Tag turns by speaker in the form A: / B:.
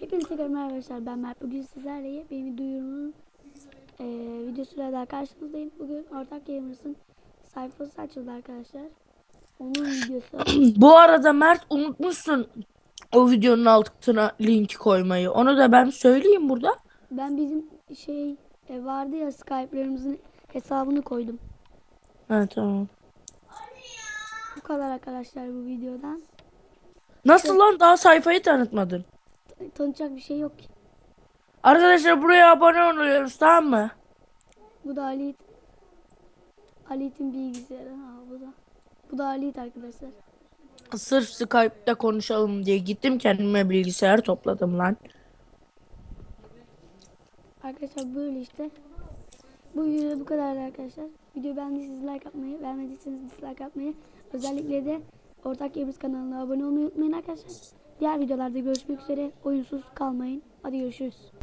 A: Hepinize merhaba arkadaşlar ben Mert. Bugün sizlerle benim duyurumun e, videosuyla daha karşınızdayım. Bugün Ortak Gamers'ın sayfası açıldı arkadaşlar. Onun videosu.
B: Bu arada Mert unutmuşsun o videonun altına linki koymayı. Onu da ben söyleyeyim burada.
A: Ben bizim şey e, vardı ya Skype'larımızın hesabını koydum.
B: Ha tamam.
A: Bu kadar arkadaşlar bu videodan.
B: Nasıl lan daha sayfayı tanıtmadın?
A: Tanıtacak bir şey yok ki.
B: Arkadaşlar buraya abone oluyoruz tamam mı?
A: Bu da Ali Alit'in bilgisayarı. Ha, bu da. Bu da Alit arkadaşlar.
B: Sırf Skype'da konuşalım diye gittim kendime bilgisayar topladım lan.
A: Arkadaşlar böyle işte. Bu video bu kadar arkadaşlar. Video beğendiyseniz like atmayı, beğenmediyseniz dislike atmayı. Özellikle de Ortak Yebriz kanalına abone olmayı unutmayın arkadaşlar. Diğer videolarda görüşmek üzere. Oyunsuz kalmayın. Hadi görüşürüz.